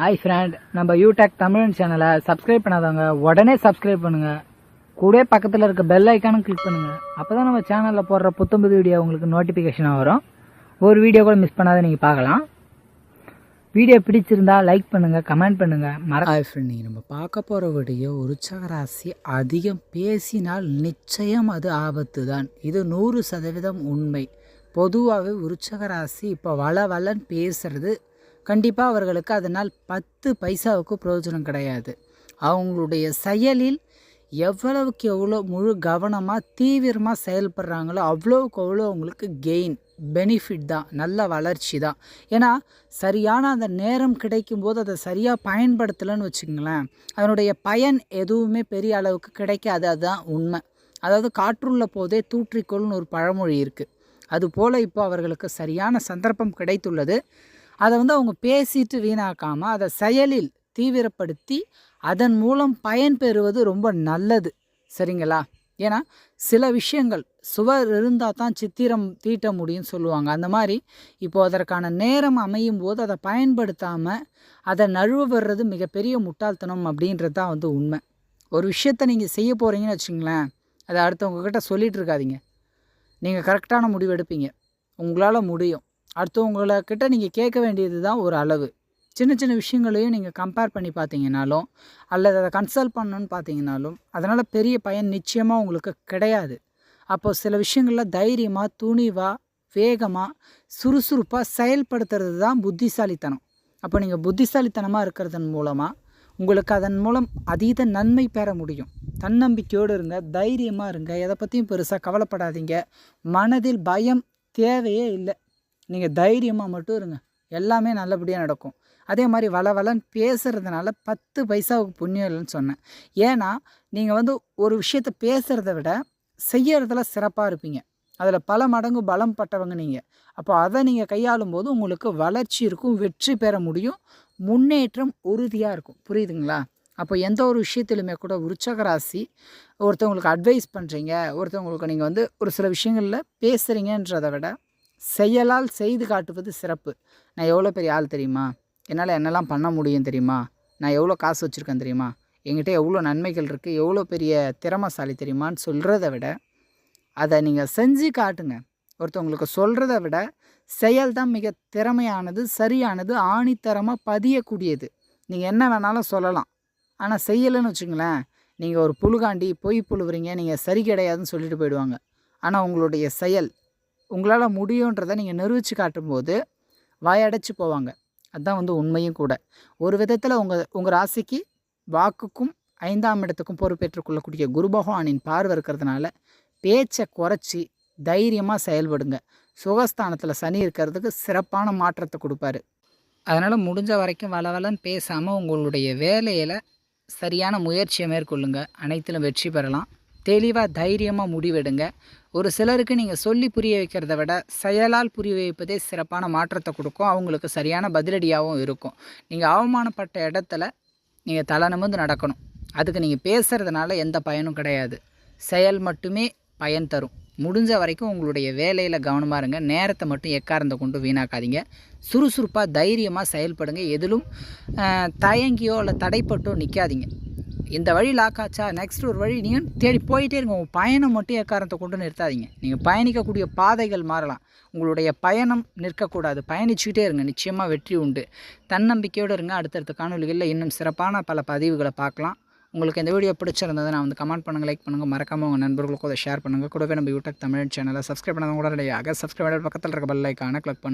Hi friend நம்ம யூடெக் தமிழ் சேனலை subscribe பண்ணாதவங்க உடனே சப்ஸ்கிரைப் பண்ணுங்க. கூட பக்கத்தில் இருக்க பெல் ஐக்கானும் கிளிக் பண்ணுங்க. அப்பதான் நம்ம சேனலில் போடுற புத்தம்புது வீடியோ உங்களுக்கு நோட்டிஃபிகேஷனாக வரும். ஒரு வீடியோ கூட மிஸ் பண்ணாத நீங்கள் பார்க்கலாம். வீடியோ பிடிச்சிருந்தா லைக் பண்ணுங்க கமெண்ட் பண்ணுங்க. மற ஹாய் ஃப்ரெண்ட் நீங்கள் நம்ம பார்க்க போகிற வீடியோ உற்சாகராசி அதிகம் பேசினால் நிச்சயம் அது ஆபத்து தான் இது நூறு சதவீதம் உண்மை. பொதுவாகவே உற்சகராசி இப்போ வள வளன் பேசுறது கண்டிப்பாக அவர்களுக்கு அதனால் பத்து பைசாவுக்கு பிரயோஜனம் கிடையாது. அவங்களுடைய செயலில் எவ்வளவுக்கு எவ்வளோ முழு கவனமாக தீவிரமாக செயல்படுறாங்களோ அவ்வளோவுக்கு அவ்வளோ அவங்களுக்கு கெயின் பெனிஃபிட் தான் நல்ல வளர்ச்சி தான். ஏன்னா சரியான அந்த நேரம் கிடைக்கும் போது அதை சரியாக பயன்படுத்தலைன்னு வச்சுங்களேன் அதனுடைய பயன் எதுவுமே பெரிய அளவுக்கு கிடைக்காது அதுதான் உண்மை. அதாவது காற்றுள்ள போதே தூற்றிக்கொள்னு ஒரு பழமொழி இருக்குது அதுபோல் இப்போ அவர்களுக்கு சரியான சந்தர்ப்பம் கிடைத்துள்ளது. அதை வந்து அவங்க பேசிட்டு வீணாக்காமல் அதை செயலில் தீவிரப்படுத்தி அதன் மூலம் பயன் பெறுவது ரொம்ப நல்லது. சரிங்களா? ஏன்னா சில விஷயங்கள் சுவர் இருந்தால் தான் சித்திரம் தீட்ட முடியும்னு சொல்லுவாங்க. அந்த மாதிரி இப்போது அதற்கான நேரம் அமையும் போது அதை பயன்படுத்தாமல் அதை நழுவ வர்றது மிகப்பெரிய முட்டாள்தனம் அப்படின்றது தான் வந்து உண்மை. ஒரு விஷயத்தை நீங்கள் செய்ய போகிறீங்கன்னு வச்சுங்களேன் அதை அடுத்தவங்கக்கிட்ட சொல்லிகிட்டு சொல்லிட்டு இருக்காதீங்க. நீங்கள் கரெக்டான முடிவு எடுப்பீங்க. உங்களால் முடியும். அடுத்தவங்கள கிட்ட நீங்கள் கேட்க வேண்டியது தான் ஒரு அளவு. சின்ன சின்ன விஷயங்களையும் நீங்கள் கம்பேர் பண்ணி பார்த்தீங்கனாலும் அல்லது அதை கன்சல்ட் பண்ணணும்னு பார்த்தீங்கனாலும் அதனால் பெரிய பயன் நிச்சயமாக உங்களுக்கு கிடையாது. அப்போது சில விஷயங்களில் தைரியமாக துணிவாக வேகமாக சுறுசுறுப்பாக செயல்படுத்துறது தான் புத்திசாலித்தனம். அப்போ நீங்கள் புத்திசாலித்தனமாக இருக்கிறதன் மூலமாக உங்களுக்கு அதன் மூலம் அதீத நன்மை பெற முடியும். தன்னம்பிக்கையோடு இருங்க தைரியமாக இருங்க. எதை பற்றியும் பெருசாக கவலைப்படாதீங்க. மனதில் பயம் தேவையே இல்லை. நீங்கள் தைரியமாக மட்டும் இருங்க. எல்லாமே நல்லபடியாக நடக்கும். அதே மாதிரி வள வளன்னு பேசுகிறதுனால பத்து பைசாவுக்கு புண்ணியம் இல்லைன்னு சொன்னேன். ஏன்னா நீங்கள் வந்து ஒரு விஷயத்த பேசுகிறத விட செய்யறதுல சிறப்பாக இருப்பீங்க. அதில் பல மடங்கு பலம் பட்டவங்க நீங்கள் அப்போ அதை நீங்கள் கையாளும் போது உங்களுக்கு வளர்ச்சி இருக்கும் வெற்றி பெற முடியும் முன்னேற்றம் உறுதியாக இருக்கும். புரியுதுங்களா? அப்போ எந்த ஒரு விஷயத்திலுமே கூட உற்சக ராசி ஒருத்தவங்களுக்கு அட்வைஸ் பண்ணுறீங்க ஒருத்தவங்களுக்கு நீங்கள் வந்து ஒரு சில விஷயங்களில் பேசுகிறீங்கன்றதை விட செயலால் செய்து காட்டுவது சிறப்பு. நான் எவ்வளோ பெரிய ஆள் தெரியுமா? என்னால் என்னெல்லாம் பண்ண முடியும் தெரியுமா? நான் எவ்வளோ காசு வச்சுருக்கேன் தெரியுமா? என்கிட்ட எவ்வளோ நன்மைகள் இருக்குது எவ்வளோ பெரிய திறமசாலி தெரியுமான்னு சொல்கிறத விட அதை நீங்கள் செஞ்சு காட்டுங்க. ஒருத்தவங்களுக்கு சொல்கிறத விட செயல் தான் மிக திறமையானது சரியானது ஆணித்தரமாக பதியக்கூடியது. நீங்கள் என்ன வேணாலும் சொல்லலாம். ஆனால் செய்யலைன்னு வச்சுங்களேன் நீங்கள் ஒரு புழுகாண்டி பொய் புழுவுறீங்க நீங்கள் சரி கிடையாதுன்னு சொல்லிட்டு போயிடுவாங்க. ஆனால் உங்களுடைய செயல் உங்களால் முடியுன்றதை நீங்கள் நிரூபித்து காட்டும்போது வாயடைச்சு போவாங்க. அதுதான் வந்து உண்மையும் கூட. ஒரு விதத்தில் உங்கள் உங்கள் ராசிக்கு வாக்குக்கும் ஐந்தாம் இடத்துக்கும் பொறுப்பேற்றுக்கொள்ளக்கூடிய குரு பகவானின் பார்வை இருக்கிறதுனால பேச்சை குறைச்சி தைரியமாக செயல்படுங்க. சுகஸ்தானத்தில் சனி இருக்கிறதுக்கு சிறப்பான மாற்றத்தை கொடுப்பாரு. அதனால் முடிஞ்ச வரைக்கும் வள வளன்னு பேசாமல் உங்களுடைய வேலையில் சரியான முயற்சியை மேற்கொள்ளுங்கள் அனைத்திலும் வெற்றி பெறலாம். தெளிவாக தைரியமாக முடிவெடுங்க. ஒரு சிலருக்கு நீங்கள் சொல்லி புரிய வைக்கிறத விட செயலால் புரிய வைப்பதே சிறப்பான மாற்றத்தை கொடுக்கும். அவங்களுக்கு சரியான பதிலடியாகவும் இருக்கும். நீங்கள் அவமானப்பட்ட இடத்துல நீங்கள் தலை நிமிர்ந்து நடக்கணும். அதுக்கு நீங்கள் பேசுகிறதுனால எந்த பயனும் கிடையாது. செயல் மட்டுமே பயன் தரும். முடிஞ்ச வரைக்கும் உங்களுடைய வேலையில் கவனமாக இருங்க. நேரத்தை மட்டும் எக்காரந்த கொண்டு வீணாக்காதீங்க. சுறுசுறுப்பாக தைரியமாக செயல்படுங்க. எதிலும் தயங்கியோ இல்லை தடைப்பட்டோ நிற்காதீங்க இந்த வழி லாக் ஆச்சா? நெக்ஸ்ட் ஒரு வழி நீங்கள் தேடி போயிட்டே இருங்க. உங்கள் பயணம் மட்டும் எக்காரணத்தை கொண்டு நிறுத்தாதீங்க. நீங்கள் பயணிக்கக்கூடிய பாதைகள் மாறலாம். உங்களுடைய பயணம் நிற்கக்கூடாது. பயணிச்சுக்கிட்டே இருங்க. நிச்சயமாக வெற்றி உண்டு. தன்னம்பிக்கையோடு இருங்க. அடுத்தடுத்த காணொலிகளில் இன்னும் சிறப்பான பல பதிவுகளை பார்க்கலாம். உங்களுக்கு இந்த வீடியோ பிடிச்சிருந்தது நான் வந்து கமெண்ட் பண்ணுங்கள் லைக் பண்ணுங்கள் மறக்காமல் உங்கள் நண்பர்களுக்கும் அதை ஷேர் பண்ணுங்கள் கூடவே நம்ம யூடியூப் தமிழ் சேனலை சப்ஸ்கிரைப் பண்ணாதவங்க உடனடியாக சப்ஸ்கிரைப் சப்ஸ்கிரைப் பக்கத்தில் இருக்க பெல் ஐக்கானை கிளிக் பண்ணுங்கள்